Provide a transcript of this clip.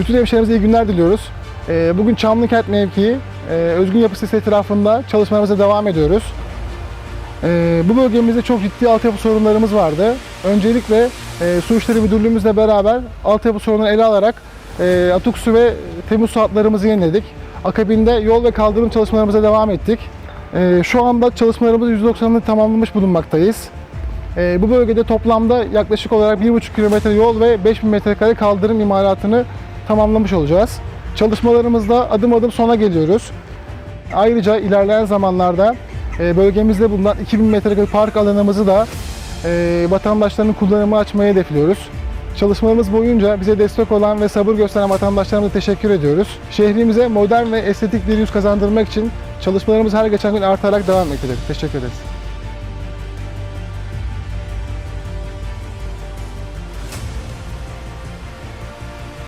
Bütün hemşehrilerimize iyi günler diliyoruz. Ee, Bugün Çamlıkent mevkii e, özgün yapı sitesi etrafında çalışmalarımıza devam ediyoruz. Ee, Bu bölgemizde çok ciddi altyapı sorunlarımız vardı. Öncelikle e, Su İşleri Müdürlüğümüzle beraber altyapı sorununu ele alarak e, atık su ve temiz su hatlarımızı yeniledik. Akabinde yol ve kaldırım çalışmalarımıza devam ettik. Şu anda çalışmalarımızı %90'ını tamamlamış bulunmaktayız. Bu bölgede toplamda yaklaşık olarak 1,5 kilometre yol ve 5000 metrekare kaldırım imalatını tamamlamış olacağız. Çalışmalarımızda adım adım sona geliyoruz. Ayrıca ilerleyen zamanlarda e, bölgemizde bulunan 2000 metrekare park alanımızı da e, vatandaşların kullanımı açmayı hedefliyoruz. Çalışmalarımız boyunca bize destek olan ve sabır gösteren vatandaşlarımıza teşekkür ediyoruz. Şehrimize modern ve estetik bir yüz kazandırmak için çalışmalarımız her geçen gün artarak devam etmektedir. Teşekkür ederiz.